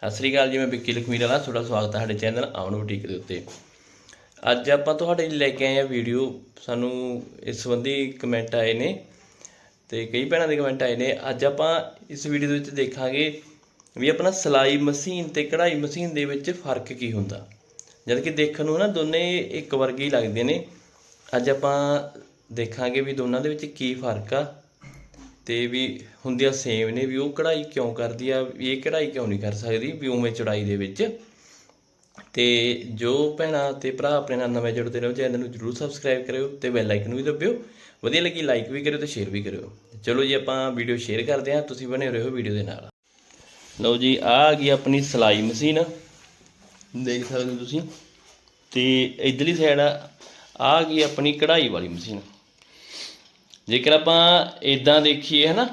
ਸਤਿ ਸ੍ਰੀ ਅਕਾਲ ਜੀ, ਮੈਂ ਵਿੱਕੀ ਲਖਮੀਰ ਵਾਲਾ, ਤੁਹਾਡਾ ਸਵਾਗਤ ਹੈ ਸਾਡੇ ਚੈਨਲ ਆਉਣ ਬੁਟੀਕ ਦੇ ਉੱਤੇ। ਅੱਜ ਆਪਾਂ ਤੁਹਾਡੇ ਲਈ ਲੈ ਕੇ ਆਏ ਆ ਵੀਡੀਓ। ਸਾਨੂੰ ਇਸ ਸੰਬੰਧੀ ਕਮੈਂਟ ਆਏ ਨੇ ਤੇ ਕਈ ਭੈਣਾਂ ਦੇ ਕਮੈਂਟ ਆਏ ਨੇ। ਅੱਜ ਆਪਾਂ ਇਸ ਵੀਡੀਓ ਦੇ ਵਿੱਚ ਦੇਖਾਂਗੇ ਵੀ ਆਪਣਾ ਸਿਲਾਈ ਮਸ਼ੀਨ ਤੇ ਕਢਾਈ ਮਸ਼ੀਨ ਦੇ ਵਿੱਚ ਫ਼ਰਕ ਕੀ ਹੁੰਦਾ। ਜਦ ਕਿ ਦੇਖਣ ਨੂੰ ਨਾ ਦੋਨੇ ਇੱਕ ਵਰਗੇ ਹੀ ਲੱਗਦੇ ਨੇ। ਅੱਜ ਆਪਾਂ ਦੇਖਾਂਗੇ ਵੀ ਦੋਨਾਂ ਦੇ ਵਿੱਚ ਕੀ ਫ਼ਰਕ ਆ। ਤੇ ਵੀ ਹੁੰਦੀਆਂ ਸੇਮ ਨੇ ਵੀ ਉਹ ਕਢਾਈ ਕਿਉਂ ਕਰਦੀ ਆ, ਵੀ ਇਹ ਕਢਾਈ ਕਿਉਂ ਨਹੀਂ ਕਰ ਸਕਦੀ ਵੀ ਉਵੇਂ ਚੜਾਈ ਦੇ ਵਿੱਚ। ਤੇ ਜੋ ਭੈਣਾਂ ਤੇ ਭਰਾ ਆਪਣੇ ਨਾਲ ਨਵੇਂ ਜੁੜਦੇ ਰਹੋ, ਚੈਨਲ ਨੂੰ ਜਰੂਰ ਸਬਸਕ੍ਰਾਈਬ ਕਰਿਓ ਤੇ ਬੈਲ ਆਈਕਨ ਵੀ ਦਬਿਓ। ਵਧੀਆ ਲੱਗੀ ਲਾਈਕ ਵੀ ਕਰਿਓ ਤੇ ਸ਼ੇਅਰ ਵੀ ਕਰਿਓ। ਚਲੋ ਜੀ, ਆਪਾਂ ਵੀਡੀਓ ਸ਼ੇਅਰ ਕਰਦੇ ਹਾਂ। ਤੁਸੀਂ ਬਣੇ ਰਹੋ ਵੀਡੀਓ ਦੇ ਨਾਲ। ਲਓ ਜੀ, ਆ ਆ ਗਈ ਆਪਣੀ ਸਿਲਾਈ ਮਸ਼ੀਨ। ਦੇਖ ਸਕਦੇ ਹੋ ਤੁਸੀਂ। ਤੇ ਇਧਰਲੀ ਸਾਈਡ ਆ ਆ ਗਈ ਆਪਣੀ ਕਢਾਈ ਵਾਲੀ ਮਸ਼ੀਨ। ਜੇਕਰ ਆਪਾਂ ਇਦਾਂ ਦੇਖੀਏ ਹਨਾ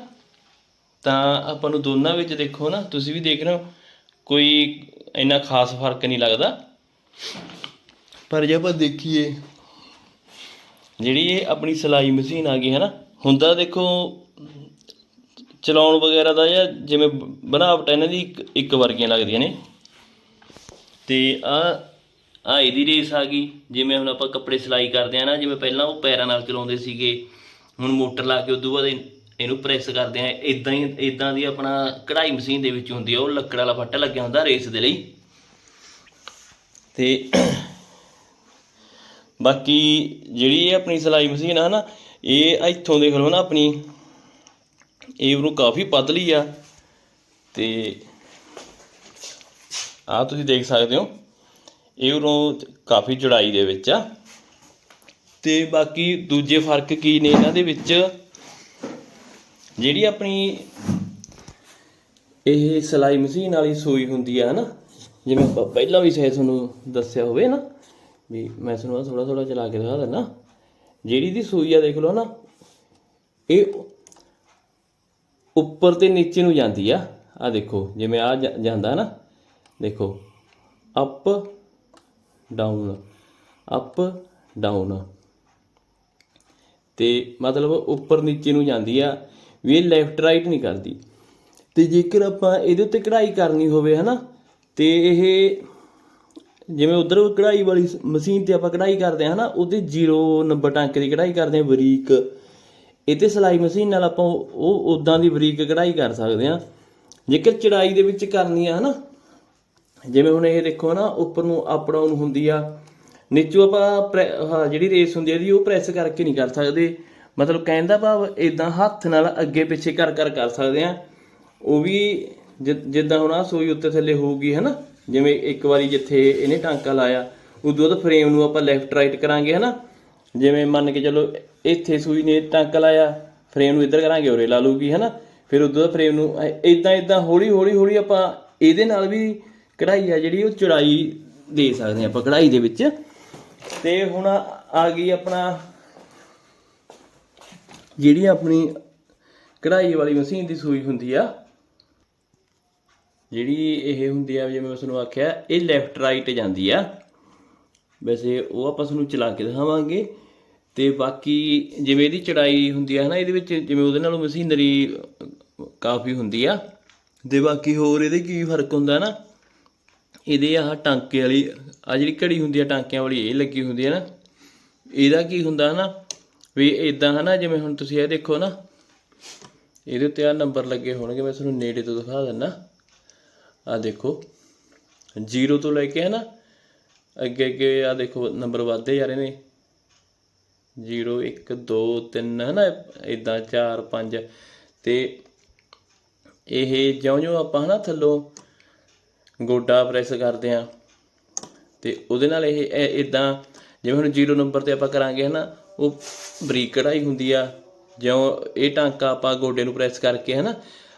ਤਾਂ ਆਪਾਂ ਨੂੰ ਦੋਨਾਂ ਵਿੱਚ ਦੇਖੋ ਨਾ ਤੁਸੀਂ ਵੀ ਦੇਖ ਰਹੇ ਹੋ ਕੋਈ ਇੰਨਾ ਖਾਸ ਫ਼ਰਕ ਨਹੀਂ ਲੱਗਦਾ। ਪਰ ਜੇ ਆਪਾਂ ਦੇਖੀਏ ਜਿਹੜੀ ਇਹ ਆਪਣੀ ਸਿਲਾਈ ਮਸ਼ੀਨ ਆ ਗਈ ਹੈ ਨਾ ਹੁੰਦਾ ਦੇਖੋ ਚਲਾਉਣ ਵਗੈਰਾ ਦਾ ਜਾਂ ਜਿਵੇਂ ਬਣਾਵਟ ਇਹਨਾਂ ਦੀ ਇੱਕ ਇੱਕ ਵਰਗੀਆਂ ਲੱਗਦੀਆਂ ਨੇ। ਤੇ ਆ ਆ ਇਹਦੀ ਰੇਸ ਆ ਗਈ ਜਿਵੇਂ ਹੁਣ ਆਪਾਂ ਕੱਪੜੇ ਸਿਲਾਈ ਕਰਦੇ ਆ ਨਾ ਜਿਵੇਂ ਪਹਿਲਾਂ ਉਹ ਪੈਰਾਂ ਨਾਲ ਚਲਾਉਂਦੇ ਸੀਗੇ ਹੁਣ ਮੋਟਰ ਲਾ ਕੇ ਉਦੋਂ ਬਾਅਦ ਇਹਨੂੰ ਪ੍ਰੈਸ ਕਰਦੇ ਆ। ਇਦਾਂ ਹੀ ਇਦਾਂ ਦੀ ਆਪਣਾ ਕਢਾਈ ਮਸ਼ੀਨ ਦੇ ਵਿੱਚ ਹੁੰਦੀ ਆ। ਉਹ ਲੱਕੜ ਵਾਲਾ ਫੱਟਾ ਲੱਗਿਆ ਹੁੰਦਾ ਰੇਸ ਦੇ ਲਈ। ਤੇ ਬਾਕੀ ਜਿਹੜੀ ਇਹ ਆਪਣੀ ਸਿਲਾਈ ਮਸ਼ੀਨ ਆ ਨਾ, ਇਹ ਇੱਥੋਂ ਦੇਖ ਲਓ ਨਾ ਆਪਣੀ। ਇਹ ਨੂੰ ਕਾਫੀ ਪਤਲੀ ਆ। ਤੇ ਆ ਤੁਸੀਂ ਦੇਖ ਸਕਦੇ ਹੋ। ਇਹ ਉਰੋਂ ਕਾਫੀ ਚੜਾਈ ਦੇ ਵਿੱਚ ਆ। ਤੇ ਬਾਕੀ ਦੂਜੇ ਫ਼ਰਕ ਕੀ ਨੇ ਇਹਨਾਂ ਦੇ ਵਿੱਚ? ਜਿਹੜੀ ਆਪਣੀ ਇਹ ਸਿਲਾਈ ਮਸ਼ੀਨ ਵਾਲੀ ਸੂਈ ਹੁੰਦੀ ਆ ਹਨਾ ਜਿਵੇਂ ਆਪਾਂ ਪਹਿਲਾਂ ਵੀ ਸ਼ਾਇਦ ਤੁਹਾਨੂੰ ਦੱਸਿਆ ਹੋਵੇ ਨਾ, ਵੀ ਮੈਂ ਤੁਹਾਨੂੰ ਥੋੜਾ ਥੋੜਾ ਚਲਾ ਕੇ ਦਿਖਾ ਦਿੰਦਾ। ਜਿਹੜੀ ਦੀ ਸੂਈ ਆ ਦੇਖ ਲਓ ਨਾ, ਇਹ ਉੱਪਰ ਤੇ ਨੀਚੇ ਨੂੰ ਜਾਂਦੀ ਆ। ਆ ਦੇਖੋ, ਜਿਵੇਂ ਆ ਜਾਂਦਾ ਨਾ, ਦੇਖੋ ਅਪ ਡਾਊਨ ਅਪ ਡਾਊਨ ਤੇ ਮਤਲਬ ਉੱਪਰ ਨੀਚੇ ਨੂੰ ਜਾਂਦੀ ਆ, ਵੀ ਇਹ ਲੈਫਟ ਰਾਈਟ ਨਹੀਂ ਕਰਦੀ। ਤੇ ਜੇਕਰ ਆਪਾਂ ਇਹਦੇ ਉੱਤੇ ਕਢਾਈ ਕਰਨੀ ਹੋਵੇ, ਹਨਾ, ਤੇ ਇਹ ਜਿਵੇਂ ਉਧਰ ਕਢਾਈ ਵਾਲੀ ਮਸ਼ੀਨ ਤੇ ਆਪਾਂ ਕਢਾਈ ਕਰਦੇ ਹਾਂ ਹਨਾ, ਉਹਦੇ 0 ਨੰਬਰ ਟਾਂਕੇ ਦੀ ਕਢਾਈ ਕਰਦੇ ਹਾਂ ਬਰੀਕ। ਇਹ ਤੇ ਸਿਲਾਈ ਮਸ਼ੀਨ ਨਾਲ ਆਪਾਂ ਉਹ ਉਦਾਂ ਦੀ ਬਰੀਕ ਕਢਾਈ ਕਰ ਸਕਦੇ ਹਾਂ ਜੇਕਰ ਚੜਾਈ ਦੇ ਵਿੱਚ ਕਰਨੀ ਆ, ਹਨਾ, ਜਿਵੇਂ ਹੁਣ ਇਹ ਦੇਖੋ ਨਾ ਉੱਪਰ ਨੂੰ ਅਪ ਡਾਊਨ ਹੁੰਦੀ ਆ ਨੀਚੂ ਆਪਾਂ ਪ੍ਰੈ- ਆਹ ਜਿਹੜੀ ਰੇਸ ਹੁੰਦੀ ਹੈ ਇਹਦੀ, ਉਹ ਪ੍ਰੈਸ ਕਰਕੇ ਨਹੀਂ ਕਰ ਸਕਦੇ। ਮਤਲਬ ਕਹਿਣ ਦਾ ਭਾਵ ਇਦਾਂ ਹੱਥ ਨਾਲ ਅੱਗੇ ਪਿੱਛੇ ਕਰ ਕਰ ਕਰ ਸਕਦੇ ਆ ਉਹ ਵੀ ਜਿ- ਜਿੱਦਾਂ ਹੁਣ ਆ ਸੂਈ ਉੱਤੇ ਥੱਲੇ ਹੋਊਗੀ, ਹਨਾ? ਜਿਵੇਂ ਇੱਕ ਵਾਰੀ ਜਿੱਥੇ ਇਹਨੇ ਟਾਂਕਾ ਲਾਇਆ, ਉਦੋਂ ਬਾਅਦ ਫਰੇਮ ਨੂੰ ਆਪਾਂ ਲੈਫਟ ਰਾਈਟ ਕਰਾਂਗੇ, ਹਨਾ? ਜਿਵੇਂ ਮੰਨ ਕੇ ਚਲੋ, ਇੱਥੇ ਸੂਈ ਨੇ ਟਾਂਕਾ ਲਾਇਆ ਫਰੇਮ ਨੂੰ ਇੱਧਰ ਕਰਾਂਗੇ, ਉਰੇ ਲਾ ਲੂਗੀ ਹਨਾ? ਫਿਰ ਉਦੋਂ ਬਾਅਦ ਫਰੇਮ ਨੂੰ ਇਦਾਂ ਇਦਾਂ ਹੌਲੀ ਹੌਲੀ ਹੌਲੀ ਆਪਾਂ ਇਹਦੇ ਨਾਲ ਵੀ ਕਢਾਈ ਆ ਜਿਹੜੀ, ਉਹ ਚੜਾਈ ਦੇ ਸਕਦੇ ਹਾਂ ਆਪਾਂ, ਕਢਾਈ ਦੇ ਵਿੱਚ। ਤੇ ਹੁਣ ਆ ਗਈ ਆਪਣਾ ਜਿਹੜੀ ਆਪਣੀ ਕਢਾਈ ਵਾਲੀ ਮਸ਼ੀਨ ਦੀ ਸੂਈ ਹੁੰਦੀ ਆ। ਜਿਹੜੀ ਇਹ ਹੁੰਦੀ ਆ, ਜਿਵੇਂ ਮੈਂ ਤੁਹਾਨੂੰ ਆਖਿਆ, ਇਹ ਲੈਫਟ ਰਾਈਟ ਜਾਂਦੀ ਆ। ਵੈਸੇ ਉਹ ਆਪਾਂ ਤੁਹਾਨੂੰ ਚਲਾ ਕੇ ਦਿਖਾਵਾਂਗੇ। ਤੇ ਬਾਕੀ ਜਿਵੇਂ ਇਹਦੀ ਚੜਾਈ ਹੁੰਦੀ ਆ ਨਾ, ਇਹਦੇ ਵਿੱਚ ਜਿਵੇਂ ਉਹਦੇ ਨਾਲੋਂ ਮਸ਼ੀਨਰੀ ਕਾਫੀ ਹੁੰਦੀ ਆ। ਤੇ ਬਾਕੀ ਹੋਰ ਇਹਦੇ ਕੀ ਫ਼ਰਕ ਹੁੰਦਾ ਨਾ ਇਹਦੇ ਆਹ ਟਾਂਕੇ ਵਾਲੀ ਆ ਜਿਹੜੀ ਘੜੀ ਹੁੰਦੀ ਆ ਟਾਂਕਿਆਂ ਵਾਲੀ, ਇਹ ਲੱਗੀ ਹੁੰਦੀ ਹੈ ਨਾ। ਇਹਦਾ ਕੀ ਹੁੰਦਾ ਨਾ, ਵੀ ਇਦਾਂ ਹਨਾ, ਜਿਵੇਂ ਹੁਣ ਤੁਸੀਂ ਇਹ ਦੇਖੋ ਨਾ, ਇਹਦੇ ਉੱਤੇ ਆ ਨੰਬਰ ਲੱਗੇ ਹੋਣਗੇ, ਮੈਂ ਤੁਹਾਨੂੰ ਨੇੜੇ ਤੋਂ ਦਿਖਾ ਦਿੰਦਾ ਆ ਦੇਖੋ 0 ਤੋਂ ਲੈ ਕੇ ਹੈ ਨਾ ਅੱਗੇ ਅੱਗੇ ਆ ਦੇਖੋ ਨੰਬਰ ਵੱਧਦੇ ਜਾ ਰਹੇ ਨੇ। 0 1 2 3 ਹੈ ਨਾ ਇਦਾਂ 4 5 ਤੇ ਇਹ ਜਿਉਂ-ਜਿਉਂ ਆਪਾਂ ਹਨਾ ਥੱਲੋਂ ਗੋਡਾ ਪ੍ਰੈਸ ਕਰਦੇ ਆ ਤੇ ਉਹਦੇ ਨਾਲ ਇਹ ਇਦਾਂ ਜਿਵੇਂ ਹੁਣ 0 ਨੰਬਰ ਤੇ ਆਪਾਂ ਕਰਾਂਗੇ ਹਨਾ, ਉਹ ਬਰੀਕ ਕਢਾਈ ਹੁੰਦੀ ਆ। ਜਿਉਂ ਇਹ ਟਾਂਕਾ ਆਪਾਂ ਗੋਡੇ ਨੂੰ ਪ੍ਰੈਸ ਕਰਕੇ ਹਨਾ,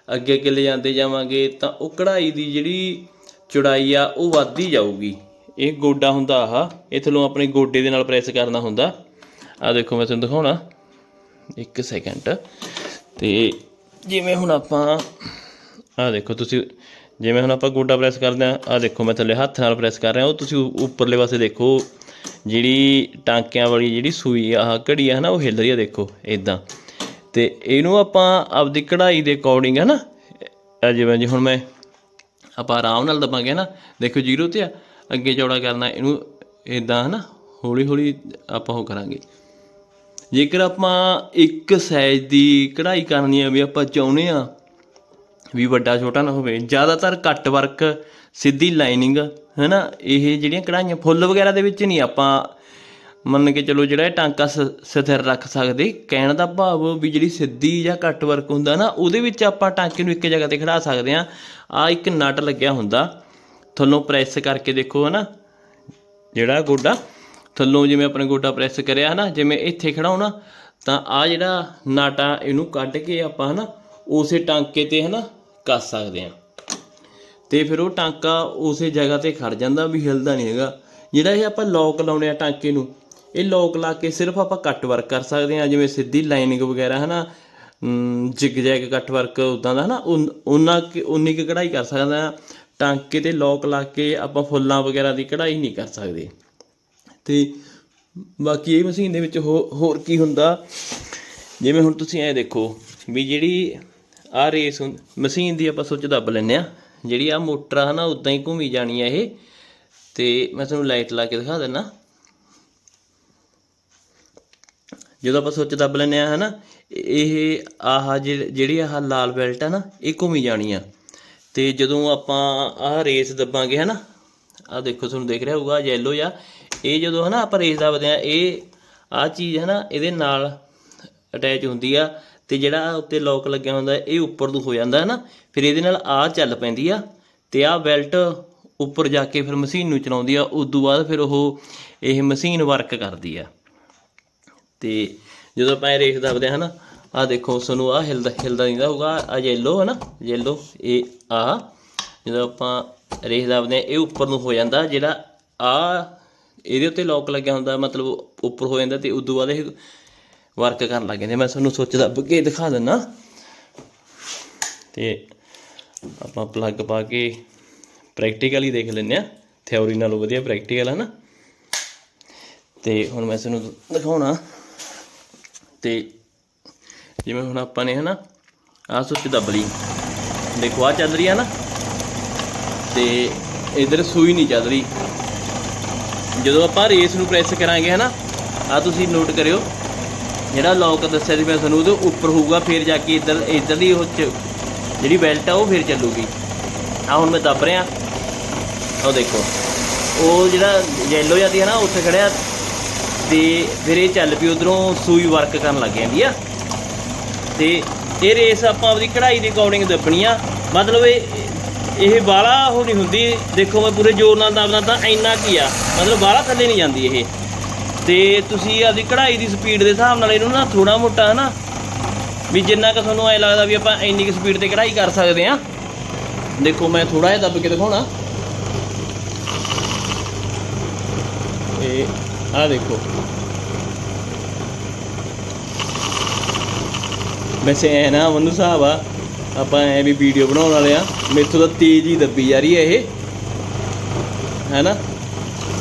ਅੱਗੇ ਅੱਗੇ ਲੈ ਜਾਂਦੇ ਜਾਵਾਂਗੇ, ਤਾਂ ਉਹ ਕਢਾਈ ਦੀ ਜਿਹੜੀ ਚੌੜਾਈ ਆ, ਉਹ ਵੱਧਦੀ ਜਾਊਗੀ। ਇਹ ਗੋਡਾ ਹੁੰਦਾ ਆਹ ਇਹ ਥੱਲੋਂ ਆਪਣੇ ਗੋਡੇ ਦੇ ਨਾਲ ਪ੍ਰੈਸ ਕਰਨਾ ਹੁੰਦਾ। ਆ ਦੇਖੋ ਮੈਂ ਤੁਹਾਨੂੰ ਦਿਖਾਉਣਾ, ਇੱਕ ਸੈਕਿੰਡ ਤੇ ਜਿਵੇਂ ਹੁਣ ਆਪਾਂ ਆ ਦੇਖੋ ਤੁਸੀਂ ਜਿਵੇਂ ਹੁਣ ਆਪਾਂ ਗੋਡਾ ਪ੍ਰੈਸ ਕਰਦੇ ਆ ਆ ਦੇਖੋ ਮੈਂ ਥੱਲੇ ਹੱਥ ਨਾਲ ਪ੍ਰੈਸ ਕਰ ਰਿਹਾ, ਉਹ ਤੁਸੀਂ ਉੱਪਰਲੇ ਪਾਸੇ ਦੇਖੋ, ਜਿਹੜੀ ਟਾਂਕਿਆਂ ਵਾਲੀ ਜਿਹੜੀ ਸੂਈ ਆਹ ਘੜੀ ਆ ਨਾ ਉਹ ਹਿੱਲ ਰਹੀ ਆ ਦੇਖੋ ਇਦਾਂ ਤੇ ਇਹਨੂੰ ਆਪਾਂ ਆਪਦੀ ਕਢਾਈ ਦੇ ਅਕੋਰਡਿੰਗ ਹੈ ਨਾ ਜਿਵੇਂ ਜੀ ਹੁਣ ਮੈਂ ਆਪਾਂ ਆਰਾਮ ਨਾਲ ਦਬਾਂਗੇ ਨਾ, ਦੇਖੋ ਜ਼ੀਰੋ ਤੇ ਆ, ਅੱਗੇ ਚੌੜਾ ਕਰਨਾ, ਇਹਨੂੰ ਇਦਾਂ ਨਾ ਹੌਲੀ ਹੌਲੀ ਆਪਾਂ ਉਹ ਕਰਾਂਗੇ। ਜੇਕਰ ਆਪਾਂ ਇੱਕ ਸਾਈਜ਼ ਦੀ ਕਢਾਈ ਕਰਨੀ ਆ ਵੀ ਆਪਾਂ ਚਾਹੁੰਦੇ ਆ ਵੀ ਵੱਡਾ ਛੋਟਾ ਨਾ ਹੋਵੇ, ਜ਼ਿਆਦਾਤਰ ਕੱਟ ਵਰਕ ਸਿੱਧੀ ਲਾਈਨਿੰਗ ਹੈਨਾ? ਇਹ ਜਿਹੜੀਆਂ ਕਢਾਈਆਂ, ਫੁੱਲ ਵਗੈਰਾ ਦੇ ਵਿੱਚ ਨਹੀਂ ਆਪਾਂ ਮੰਨ ਕੇ ਚਲੋ ਜਿਹੜਾ ਇਹ ਟਾਂਕਾ ਸ- ਸਥਿਰ ਰੱਖ ਸਕਦੇ। ਕਹਿਣ ਦਾ ਭਾਵ ਵੀ ਜਿਹੜੀ ਸਿੱਧੀ ਜਾਂ ਕੱਟ ਵਰਕ ਹੁੰਦਾ ਨਾ, ਉਹਦੇ ਵਿੱਚ ਆਪਾਂ ਟਾਂਕੇ ਨੂੰ ਇੱਕ ਜਗ੍ਹਾ ਤੇ ਖੜਾ ਸਕਦੇ ਆ ਆ ਇੱਕ ਨਟ ਲੱਗਿਆ ਹੁੰਦਾ। ਥੱਲੋਂ ਪ੍ਰੈਸ ਕਰਕੇ ਦੇਖੋ, ਹਨਾ? ਜਿਹੜਾ ਗੋਡਾ, ਥੱਲੋਂ ਜਿਵੇਂ ਆਪਣੇ ਗੋਡਾ ਪ੍ਰੈਸ ਕਰਿਆ, ਹਨਾ? ਜਿਵੇਂ ਇੱਥੇ ਖੜਾਉਣਾ, ਤਾਂ ਆ ਜਿਹੜਾ ਨਾਟਾ ਇਹਨੂੰ ਕੱਢ ਕੇ ਆਪਾਂ, ਹਨਾ? ਉਸੇ ਟਾਂਕੇ ਤੇ, ਹਨਾ? ਕੱਸ ਸਕਦੇ ਆ ਤੇ ਫਿਰ ਉਹ ਟਾਂਕਾ ਉਸੇ ਜਗ੍ਹਾ ਤੇ ਖੜ ਜਾਂਦਾ, ਵੀ ਹਿਲਦਾ ਨਹੀਂ ਹੈਗਾ। ਜਿਹੜਾ ਇਹ ਆਪਾਂ ਲੋਕ ਲਾਉਣੇ ਆ ਟਾਂਕੇ ਨੂੰ, ਇਹ ਲੋਕ ਲਾ ਕੇ ਸਿਰਫ ਆਪਾਂ ਕੱਟ ਵਰਕ ਕਰ ਸਕਦੇ ਆ ਜਿਵੇਂ ਸਿੱਧੀ ਲਾਈਨਿੰਗ ਵਗੈਰਾ, ਹਨਾ? ਜਿਗ ਜੈਗ ਕੱਟ ਵਰਕ ਉਦਾਂ ਦਾ, ਹਨਾ? ਉਨ- ਉਹਨਾਂ ਕਿ, ਉਨੀ ਕੁ ਕਢਾਈ ਕਰ ਸਕਦਾ ਆ ਟਾਂਕੇ ਤੇ ਲੋਕ ਲਾ ਕੇ ਆਪਾਂ ਫੁੱਲਾਂ ਵਗੈਰਾ ਦੀ ਕਢਾਈ ਨਹੀਂ ਕਰ ਸਕਦੇ। ਤੇ ਬਾਕੀ ਇਹ ਮਸ਼ੀਨ ਦੇ ਵਿੱਚ ਹੋ- ਹੋਰ ਕੀ ਹੁੰਦਾ? ਜਿਵੇਂ ਹੁਣ ਤੁਸੀਂ ਐ ਦੇਖੋ ਵੀ ਜਿਹੜੀ ਆ ਰੇਸ ਮਸ਼ੀਨ ਦੀ ਆਪਾਂ ਸੁੱਚ ਦੱਬ ਲੈਂਦੇ ਆ ਜਿਹੜੀ ਆ ਮੋਟਰ ਆ ਨਾ ਉਦਾਂ ਹੀ ਘੁੰਮੀ ਜਾਣੀ ਆ ਇਹ। ਤੇ ਮੈਂ ਤੁਹਾਨੂੰ ਲਾਈਟ ਲਾ ਕੇ ਦਿਖਾ ਦਿੰਨਾ। ਜਦੋਂ ਆਪਾਂ ਸੁੱਚ ਦੱਬ ਲੈਂਦੇ ਆ ਹਨਾ, ਇਹ ਆਹ ਜਿਹ- ਜਿਹੜੀ ਆਹ ਲਾਲ ਬੈਲਟ ਆ ਨਾ, ਇਹ ਘੁੰਮੀ ਜਾਣੀ ਆ। ਤੇ ਜਦੋਂ ਆਪਾਂ ਆਹ ਰੇਸ ਦੱਬਾਂਗੇ ਹਨਾ ਆ ਦੇਖੋ ਤੁਹਾਨੂੰ ਦੇਖ ਰਿਹਾ ਹੋਊਗਾ ਯੈਲੋ ਜਾਂ ਇਹ ਜਦੋਂ ਹਨਾ ਆਪਾਂ ਰੇਸ ਦੱਬਦੇ ਆ ਇਹ ਆ ਚੀਜ਼ ਹਨਾ, ਇਹਦੇ ਨਾਲ ਅਟੈਚ ਹੁੰਦੀ ਆ। ਤੇ ਜਿਹੜਾ ਉੱਤੇ ਲੋਕ ਲੱਗਿਆ ਹੁੰਦਾ, ਇਹ ਉੱਪਰ ਨੂੰ ਹੋ ਜਾਂਦਾ ਹੈ ਨਾ, ਫਿਰ ਇਹਦੇ ਨਾਲ ਆ ਚੱਲ ਪੈਂਦੀ ਆ, ਤੇ ਆ ਬੈਲਟ ਉੱਪਰ ਜਾ ਕੇ ਫਿਰ ਮਸ਼ੀਨ ਨੂੰ ਚਲਾਉਂਦੀ ਆ ਉਸ ਤੋਂ ਬਾਅਦ ਫਿਰ ਉਹ ਇਹ ਮਸ਼ੀਨ ਵਰਕ ਕਰਦੀ ਆ। ਤੇ ਜਦੋਂ ਆਪਾਂ ਇਹ ਰੇਖ ਦੱਬਦੇ ਹਾਂ ਨਾ ਆ ਦੇਖੋ, ਸਾਨੂੰ ਆ ਹਿਲਦਾ ਹਿਲਦਾ ਨਹੀਂ ਹੋਊਗਾ ਆ ਯੈਲੋ ਹੈ ਨਾ ਯੈਲੋ ਇਹ ਆ ਜਦੋਂ ਆਪਾਂ ਰੇਖ ਦੱਬਦੇ ਹਾਂ ਇਹ ਉੱਪਰ ਨੂੰ ਹੋ ਜਾਂਦਾ, ਜਿਹੜਾ ਆ ਇਹਦੇ ਉੱਤੇ ਲੋਕ ਲੱਗਿਆ ਹੁੰਦਾ, ਮਤਲਬ ਉੱਪਰ ਹੋ ਜਾਂਦਾ, ਤੇ ਤੋਂ ਬਾਅਦ ਇਹ ਵਰਕ ਕਰਨ ਲੱਗ ਜਾਂਦੇ ਮੈਂ ਤੁਹਾਨੂੰ ਸੋਚ ਦੱਬ ਕੇ ਦਿਖਾ ਦਿੰਨਾ। ਤੇ ਆਪਾਂ ਪਲੱਗ ਪਾ ਕੇ ਪ੍ਰੈਕਟੀਕਲੀ ਦੇਖ ਲੈਂਦੇ ਆ। ਥਿਉਰੀ ਨਾਲੋਂ ਵਧੀਆ ਪ੍ਰੈਕਟੀਕਲ ਹੈ ਨਾ। ਤੇ ਹੁਣ ਮੈਂ ਤੁਹਾਨੂੰ ਦਿਖਾਉਣਾ। ਤੇ ਜਿਵੇਂ ਹੁਣ ਆਪਾਂ ਨੇ ਹਨਾ, ਆਹ ਸੁੱਚ ਦੱਬ ਲਈ ਦੇਖੋ ਆ ਚੱਲ ਰਹੀ ਆ ਨਾ। ਤੇ ਇਧਰ ਸੂਈ ਨਹੀਂ ਚੱਲ ਰਹੀ। ਜਦੋਂ ਆਪਾਂ ਰੇਸ ਨੂੰ ਪ੍ਰੈਸ ਕਰਾਂਗੇ ਹਨਾ ਆ ਤੁਸੀਂ ਨੋਟ ਕਰਿਓ। ਜਿਹੜਾ ਲੋਕ ਦੱਸਿਆ ਸੀ ਮੈਂ ਤੁਹਾਨੂੰ, ਉਹਦੇ ਉੱਪਰ ਹੋਊਗਾ, ਫਿਰ ਜਾ ਕੇ ਇੱਧਰ ਇੱਧਰ ਦੀ ਉਹ 'ਚ ਜਿਹੜੀ ਬੈਲਟ ਆ, ਉਹ ਫਿਰ ਚੱਲੂਗੀ। ਆ ਹੁਣ ਮੈਂ ਦੱਬ ਰਿਹਾ। ਉਹ ਦੇਖੋ। ਉਹ ਜਿਹੜਾ ਯੈਲੋ ਜਾਂਦੀ ਹੈ ਨਾ, ਉੱਥੇ ਖੜਿਆ। ਤੇ ਫਿਰ ਇਹ ਚੱਲ ਪਈ ਉਧਰੋਂ ਸੂਈ ਵਰਕ ਕਰਨ ਲੱਗ ਜਾਂਦੀ ਆ। ਤੇ ਇਹ ਰੇਸ ਆਪਾਂ ਆਪਦੀ ਕਢਾਈ ਦੇ ਅਕੋਰਡਿੰਗ ਦੱਬਣੀ ਆ। ਮਤਲਬ ਇਹ ਇਹ ਬਾਲਾ ਉਹ ਨਹੀਂ ਹੁੰਦੀ। ਦੇਖੋ ਮੈਂ ਪੂਰੇ ਜ਼ੋਰ ਨਾਲ ਦੱਬਦਾ ਤਾਂ ਇੰਨਾ ਕੀ ਆ। ਮਤਲਬ ਬਾਲਾ ਥੱਲੇ ਨਹੀਂ ਜਾਂਦੀ ਇਹ। ਤੇ ਤੁਸੀਂ ਆਪਦੀ ਕਢਾਈ ਦੀ ਸਪੀਡ ਦੇ ਹਿਸਾਬ ਨਾਲ ਇਹਨੂੰ ਨਾ ਥੋੜਾ ਮੋਟਾ ਹਨਾ, ਵੀ ਜਿੰਨਾ ਕਿ ਤੁਹਾਨੂੰ ਐ ਲੱਗਦਾ ਵੀ ਆਪਾਂ ਇੰਨੀ ਕੁ ਸਪੀਡ ਤੇ ਕਢਾਈ ਕਰ ਸਕਦੇ ਆ ਦੇਖੋ ਮੈਂ ਥੋੜਾ ਜਿਹਾ ਦੱਬ ਕੇ ਦਿਖਾਉਣਾ। ਇਹ ਆ ਦੇਖੋ। ਵੈਸੇ ਐ ਨਾ ਮੈਨੂੰ ਹਿਸਾਬ ਆ, ਆਪਾਂ ਐ ਵੀ ਵੀਡੀਓ ਬਣਾਉਣ ਵਾਲੇ ਆ। ਮੇਥੋਂ ਤਾਂ ਤੇਜ਼ ਹੀ ਦੱਬੀ ਜਾ ਰਹੀ ਹੈ ਇਹ। ਹੈਨਾ?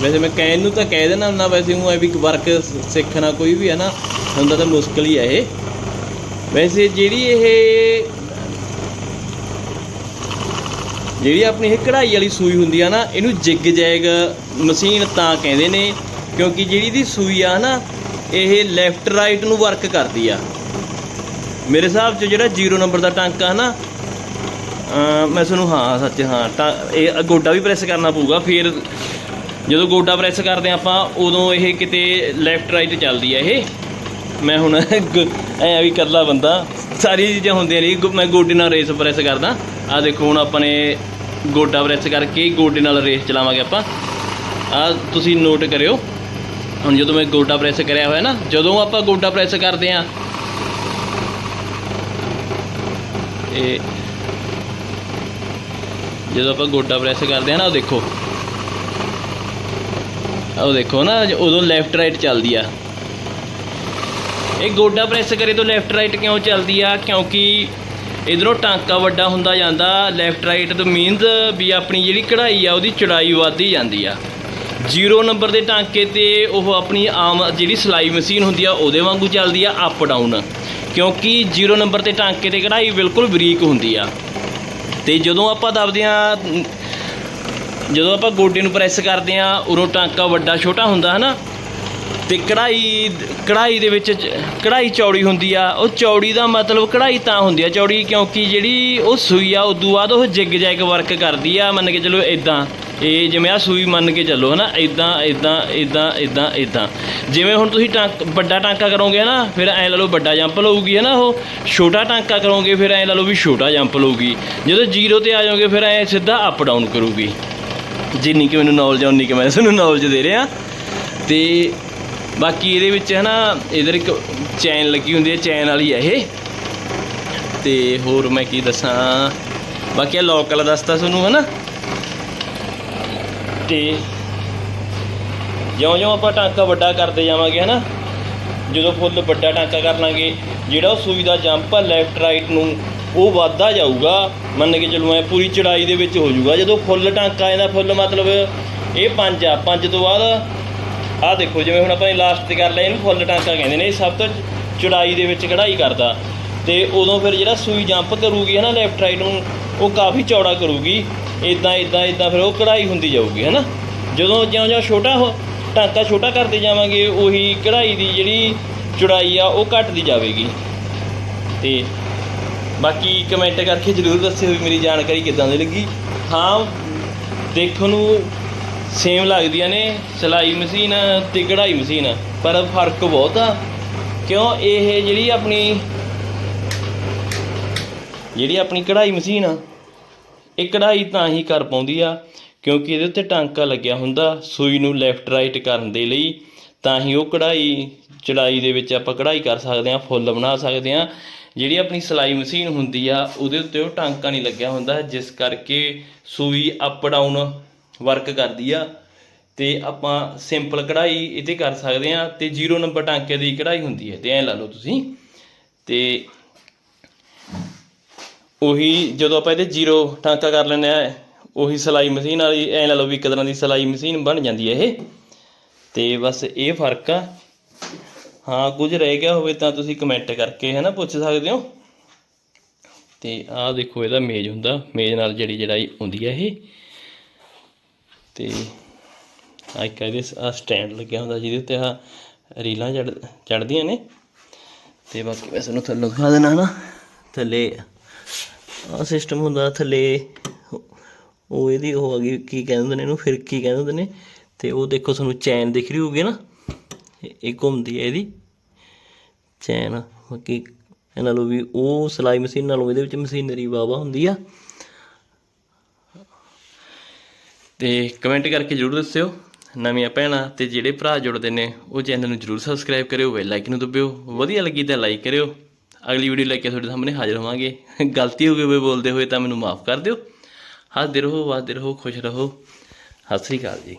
ਵੈਸੇ ਮੈਂ ਕਹਿਣ ਨੂੰ ਤਾਂ ਕਹਿ ਦੇਣਾ ਹੁੰਦਾ ਵੈਸੇ ਉਹ ਐ ਵੀ ਵਰਕ ਸਿੱਖਣਾ ਕੋਈ ਵੀ ਹੈ ਨਾ, ਹੁੰਦਾ ਤਾਂ ਮੁਸ਼ਕਲ ਹੀ ਹੈ ਇਹ। ਵੈਸੇ ਜਿਹੜੀ ਇਹ ਜਿਹੜੀ ਆਪਣੀ ਇਹ ਕਢਾਈ ਵਾਲੀ ਸੂਈ ਹੁੰਦੀ ਆ ਨਾ, ਇਹਨੂੰ ਜਿਗ ਜੈਗ ਮਸ਼ੀਨ ਤਾਂ ਕਹਿੰਦੇ ਨੇ, ਕਿਉਂਕਿ ਜਿਹੜੀ ਦੀ ਸੂਈ ਆ ਨਾ, ਇਹ ਲੈਫਟ ਰਾਈਟ ਨੂੰ ਵਰਕ ਕਰਦੀ ਆ। ਮੇਰੇ ਹਿਸਾਬ 'ਚ ਜਿਹੜਾ 0 ਨੰਬਰ ਦਾ ਟਾਂਕਾ ਹਨਾ ਅਮ ਮੈਂ ਤੁਹਾਨੂੰ ਹਾਂ, ਸੱਚ ਹਾਂ, ਤਾਂ ਇਹ ਗੋਡਾ ਵੀ ਪ੍ਰੈਸ ਕਰਨਾ ਪਊਗਾ, ਫਿਰ ਜਦੋਂ ਗੋਡਾ ਪ੍ਰੈਸ ਕਰਦੇ ਆਪਾਂ, ਉਦੋਂ ਇਹ ਕਿਤੇ ਲੈਫਟ ਰਾਈਟ ਚੱਲਦੀ ਹੈ ਇਹ। ਮੈਂ ਹੁਣ ਐ ਵੀ ਕਰਲਾ ਬੰਦਾ, ਸਾਰੀ ਚੀਜ਼ਾਂ ਹੁੰਦੀਆਂ ਨੇ, ਗੋ- ਮੈਂ ਗੋਡੇ ਨਾਲ ਰੇਸ ਪ੍ਰੈਸ ਕਰਦਾ। ਆ ਦੇਖੋ, ਹੁਣ ਆਪਾਂ ਨੇ ਗੋਡਾ ਪ੍ਰੈਸ ਕਰਕੇ ਗੋਡੇ ਨਾਲ ਰੇਸ ਚਲਾਵਾਂਗੇ ਆਪਾਂ। ਆ ਤੁਸੀਂ ਨੋਟ ਕਰਿਓ। ਹੁਣ ਜਦੋਂ ਮੈਂ ਗੋਡਾ ਪ੍ਰੈਸ ਕਰਿਆ ਹੋਇਆ ਨਾ, ਜਦੋਂ ਆਪਾਂ ਗੋਡਾ ਪ੍ਰੈਸ ਕਰਦੇ ਆ ਇਹ ਜਦੋਂ ਆਪਾਂ ਗੋਡਾ ਪ੍ਰੈਸ ਕਰਦੇ ਆ ਨਾ, ਉਹ ਦੇਖੋ। ਉਹ ਦੇਖੋ ਨਾ, ਉਦੋਂ ਲੈਫਟ ਰਾਈਟ ਚੱਲਦੀ ਆ। ਇਹ ਗੋਡਾ ਪ੍ਰੈਸ ਕਰੇ ਤੋਂ ਲੈਫਟ ਰਾਈਟ ਕਿਉਂ ਚੱਲਦੀ ਆ? ਕਿਉਂਕਿ ਇਧਰੋਂ ਟਾਂਕਾ ਵੱਡਾ ਹੁੰਦਾ ਜਾਂਦਾ ਲੈਫਟ ਰਾਈਟ ਤੋਂ ਮੀਨਸ ਵੀ ਆਪਣੀ ਜਿਹੜੀ ਕਢਾਈ ਆ, ਉਹਦੀ ਚੜਾਈ ਵੱਧਦੀ ਜਾਂਦੀ ਆ। ਜ਼ੀਰੋ ਨੰਬਰ ਦੇ ਟਾਂਕੇ ਤੇ ਉਹ ਆਪਣੀ ਆਮ ਜਿਹੜੀ ਸਲਾਈ ਮਸ਼ੀਨ ਹੁੰਦੀ ਆ, ਉਹਦੇ ਵਾਂਗੂ ਚੱਲਦੀ ਆ ਅਪ ਡਾਊਨ ਕਿਉਂਕਿ ਜ਼ੀਰੋ ਨੰਬਰ ਤੇ ਟਾਂਕੇ ਤੇ ਕਢਾਈ ਬਿਲਕੁਲ ਬਰੀਕ ਹੁੰਦੀ ਆ। ਤੇ ਜਦੋਂ ਆਪਾਂ ਦਬਦੇ ਆ ਜਦੋਂ ਆਪਾਂ ਗੋਡੇ ਨੂੰ ਪ੍ਰੈਸ ਕਰਦੇ ਆ ਉਦੋਂ ਟਾਂਕਾ ਵੱਡਾ ਛੋਟਾ ਹੁੰਦਾ ਹੈ ਨਾ ਤੇ ਕਢਾਈ ਕਢਾਈ ਦੇ ਵਿੱਚ ਚ- ਕਢਾਈ ਚੌੜੀ ਹੁੰਦੀ ਆ। ਉਹ ਚੌੜੀ ਦਾ ਮਤਲਬ ਕਢਾਈ ਤਾਂ ਹੁੰਦੀ ਆ, ਚੌੜੀ ਕਿਉਂਕਿ ਜਿਹੜੀ ਉਹ ਸੂਈ ਆ, ਉਦੋਂ ਬਾਅਦ ਉਹ ਜਿਗ ਜੈਗ ਵਰਕ ਕਰਦੀ ਆ, ਮੰਨ ਕੇ ਚਲੋ ਇਦਾਂ ਇਹ ਜਿਵੇਂ ਆ ਸੂਈ ਮੰਨ ਕੇ ਚੱਲੋ, ਹਨਾ? ਇਦਾਂ ਇਦਾਂ ਇਦਾਂ ਇਦਾਂ ਇਦਾਂ ਜਿਵੇਂ ਹੁਣ ਤੁਸੀਂ ਟਾਂਕ, ਵੱਡਾ ਟਾਂਕਾ ਕਰੋਗੇ ਨਾ ਫਿਰ ਐ ਲਾ ਲਓ ਵੱਡਾ ਜੰਪ ਲਊਗੀ, ਹਨਾ ਉਹ? ਛੋਟਾ ਟਾਂਕਾ ਕਰੋਗੇ, ਫਿਰ ਐ ਲਾ ਲਓ ਵੀ ਛੋਟਾ ਜੰਪ ਲਊਗੀ। ਜਦੋਂ ਜ਼ੀਰੋ ਤੇ ਆ ਜਾਓਗੇ, ਫਿਰ ਐ ਸਿੱਧਾ ਅਪ ਡਾਊਨ ਕਰੂਗੀ। ਜਿੰਨੀ ਕਿ ਮੈਨੂੰ ਨੌਲੇਜ ਆ, ਉਨੀ ਕਿ ਮੈਂ ਤੁਹਾਨੂੰ ਨੌਲੇਜ ਦੇ ਰਿਹਾ। ਤੇ ਬਾਕੀ ਇਹਦੇ ਵਿੱਚ ਹੈ ਨਾ ਇਧਰ ਇੱਕ ਚੈਨ ਲੱਗੀ ਹੁੰਦੀ ਹੈ ਚੈਨ ਵਾਲੀ ਹੈ ਇਹ। ਤੇ ਹੋਰ ਮੈਂ ਕੀ ਦੱਸਾਂ? ਬਾਕੀ ਇਹ ਲੋਕ ਵਾਲਾ ਦੱਸਤਾ ਤੁਹਾਨੂੰ ਹੈ ਨਾ ਤੇ ਜਿਉਂ-ਜਿਉਂ ਆਪਾਂ ਟਾਂਕਾ ਵੱਡਾ ਕਰਦੇ ਜਾਵਾਂਗੇ ਹੈ ਨਾ ਜਦੋਂ ਫੁੱਲ ਵੱਡਾ ਟਾਂਕਾ ਕਰ ਲਾਂਗੇ, ਜਿਹੜਾ ਉਹ ਸੂਈ ਦਾ ਜੰਪ ਆ ਲੈਫਟ ਰਾਈਟ ਨੂੰ ਉਹ ਵੱਧਦਾ ਜਾਊਗਾ, ਮੰਨ ਕੇ ਚੱਲੋ ਐ ਪੂਰੀ ਚੜਾਈ ਦੇ ਵਿੱਚ ਹੋ ਜਾਊਗਾ। ਜਦੋਂ ਫੁੱਲ ਟਾਂਕਾ ਇਹਦਾ ਫੁੱਲ ਮਤਲਬ ਇਹ ਪੰਜ ਆ, ਪੰਜ ਤੋਂ ਬਾਅਦ ਆਹ ਦੇਖੋ, ਜਿਵੇਂ ਹੁਣ ਆਪਾਂ ਲਾਸਟ ਤੇ ਕਰ ਲਿਆ, ਇਹਨੂੰ ਫੁੱਲ ਟਾਂਕਾ ਕਹਿੰਦੇ ਨੇ, ਇਹ ਸਭ ਤੋਂ ਚੜਾਈ ਦੇ ਵਿੱਚ ਕਢਾਈ ਕਰਦਾ। ਤੇ ਉਦੋਂ ਫਿਰ ਜਿਹੜਾ ਸੂਈ ਜੰਪ ਕਰੂਗੀ ਹੈ ਨਾ ਲੈਫਟ ਰਾਈਟ ਨੂੰ, ਉਹ ਕਾਫੀ ਚੌੜਾ ਕਰੂਗੀ। ਇਦਾਂ ਇਦਾਂ ਇਦਾਂ ਫਿਰ ਉਹ ਕਢਾਈ ਹੁੰਦੀ ਜਾਊਗੀ ਹੈ ਨਾ ਜਦੋਂ ਜਿਉਂ-ਜਿਉਂ ਛੋਟਾ ਹੋ, ਟਾਂਕਾ ਛੋਟਾ ਕਰਦੇ ਜਾਵਾਂਗੇ, ਉਹੀ ਕਢਾਈ ਦੀ ਜਿਹੜੀ ਚੌੜਾਈ ਆ, ਉਹ ਘਟਦੀ ਜਾਵੇਗੀ। ਤੇ ਬਾਕੀ ਕਮੈਂਟ ਕਰਕੇ ਜਰੂਰ ਦੱਸਿਓ ਵੀ ਮੇਰੀ ਜਾਣਕਾਰੀ ਕਿੱਦਾਂ ਦੀ ਲੱਗੀ। ਹਾਂ ਦੇਖਣ ਨੂੰ ਸੇਮ ਲੱਗਦੀਆਂ ਨੇ, ਸਿਲਾਈ ਮਸ਼ੀਨ ਤੇ ਕਢਾਈ ਮਸ਼ੀਨ, ਪਰ ਫ਼ਰਕ ਬਹੁਤ ਆ। ਕਿਉਂ? ਇਹ ਜਿਹੜੀ ਆਪਣੀ ਜਿਹੜੀ ਆਪਣੀ ਕਢਾਈ ਮਸ਼ੀਨ ਆ, ਇਹ ਕਢਾਈ ਤਾਂ ਹੀ ਕਰ ਪਾਉਂਦੀ ਆ, ਕਿਉਂਕਿ ਇਹਦੇ ਉੱਤੇ ਟਾਂਕਾ ਲੱਗਿਆ ਹੁੰਦਾ ਸੂਈ ਨੂੰ ਲੈਫਟ ਰਾਈਟ ਕਰਨ ਦੇ ਲਈ। ਤਾਂ ਹੀ ਉਹ ਕਢਾਈ, ਚੜਾਈ ਦੇ ਵਿੱਚ ਆਪਾਂ ਕਢਾਈ ਕਰ ਸਕਦੇ ਆ ਫੁੱਲ ਬਣਾ ਸਕਦੇ ਆ ਜਿਹੜੀ ਆਪਣੀ ਸਿਲਾਈ ਮਸ਼ੀਨ ਹੁੰਦੀ ਆ, ਉਹਦੇ ਉੱਤੇ ਉਹ ਟਾਂਕਾ ਨਹੀਂ ਲੱਗਿਆ ਹੁੰਦਾ, ਜਿਸ ਕਰਕੇ ਸੂਈ ਅਪ ਡਾਊਨ ਵਰਕ ਕਰਦੀ ਆ। ਤੇ ਆਪਾਂ ਸਿੰਪਲ ਕਢਾਈ ਇਹਤੇ ਕਰ ਸਕਦੇ ਆ ਤੇ 0 ਨੰਬਰ ਟਾਂਕੇ ਦੀ ਕਢਾਈ ਹੁੰਦੀ ਹੈ ਤੇ ਐ ਲਾ ਲਓ ਤੁਸੀਂ। ਤੇ ਉਹੀ ਜਦੋਂ ਆਪਾਂ ਇਹਦੇ ਜ਼ੀਰੋ ਟਾਂਕਾ ਕਰ ਲੈਂਦੇ ਆ, ਉਹੀ ਸਿਲਾਈ ਮਸ਼ੀਨ ਵਾਲੀ, ਐ ਲਾ ਲਓ ਵੀ ਇੱਕ ਤਰ੍ਹਾਂ ਦੀ ਸਿਲਾਈ ਮਸ਼ੀਨ ਬਣ ਜਾਂਦੀ ਹੈ ਇਹ। ਤੇ ਬਸ ਇਹ ਫ਼ਰਕ ਆ। ਹਾਂ, ਕੁਝ ਰਹਿ ਗਿਆ ਹੋਵੇ ਤਾਂ ਤੁਸੀਂ ਕਮੈਂਟ ਕਰਕੇ ਹੈ ਨਾ ਪੁੱਛ ਸਕਦੇ ਹੋ। ਤੇ ਆਹ ਦੇਖੋ ਇਹਦਾ ਮੇਜ਼ ਹੁੰਦਾ, ਮੇਜ਼ ਨਾਲ ਜਿਹੜੀ ਜੜਾਈ ਹੁੰਦੀ ਹੈ ਇਹ। ਤੇ ਆ ਇੱਕ ਇਹਦੇ ਆ ਸਟੈਂਡ ਲੱਗਿਆ ਹੁੰਦਾ ਜਿਹਦੇ ਉੱਤੇ ਆ ਰੀਲਾਂ ਚੜ ਚੜਦੀਆਂ ਨੇ। ਤੇ ਬਾਕੀ ਮੈਂ ਤੁਹਾਨੂੰ ਥੱਲੇ ਦਿਖਾ ਦੇਣਾ ਨਾ, ਥੱਲੇ ਆ ਸਿਸਟਮ ਹੁੰਦਾ, ਥੱਲੇ ਉਹ ਇਹਦੀ ਉਹ ਆ ਗਈ, ਕੀ ਕਹਿੰਦੇ ਨੇ ਇਹਨੂੰ, ਫਿਰ ਕੀ ਕਹਿੰਦੇ ਹੁੰਦੇ ਨੇ। ਤੇ ਉਹ ਦੇਖੋ ਤੁਹਾਨੂੰ ਚੈਨ ਦਿਖ ਰਹੀ ਹੋਊਗੀ ਨਾ। ਇਹ ਘੁੰਮਦੀ ਹੈ ਇਹਦੀ ਚੈਨ, ਬਾਕੀ ਇਹਨਾਂ ਨੂੰ ਵੀ ਉਹ ਸਿਲਾਈ ਮਸ਼ੀਨ ਨਾਲੋਂ ਇਹਦੇ ਵਿੱਚ ਮਸ਼ੀਨਰੀ ਵਾਵਾ ਹੁੰਦੀ ਆ। ਤੇ ਕਮੈਂਟ ਕਰਕੇ ਜਰੂਰ ਦੱਸਿਓ, ਨਵੀਆਂ ਭੈਣਾਂ ਤੇ ਜਿਹੜੇ ਭਰਾ ਜੁੜਦੇ ਨੇ, ਉਹ ਚੈਨਲ ਨੂੰ ਜਰੂਰ ਸਬਸਕ੍ਰਾਈਬ ਕਰਿਓ ਬੈਲ ਆਈਕਨ ਨੂੰ ਦਬਾਇਓ ਵਧੀਆ ਲੱਗੀ ਤਾਂ ਲਾਈਕ ਕਰਿਓ। ਅਗਲੀ ਵੀਡੀਓ ਲੈ ਕੇ ਤੁਹਾਡੇ ਸਾਹਮਣੇ ਹਾਜ਼ਰ ਹੋਵਾਂਗੇ। ਗਲਤੀ ਹੋ ਗਈ ਹੋਵੇ, ਬੋਲਦੇ ਹੋਏ ਤਾਂ ਮੈਨੂੰ ਮਾਫ ਕਰ ਦਿਓ। ਹੱਸਦੇ ਰਹੋ ਵਾਸਦੇ ਰਹੋ, ਖੁਸ਼ ਰਹੋ। ਸਤਿ ਸ੍ਰੀ ਅਕਾਲ ਜੀ।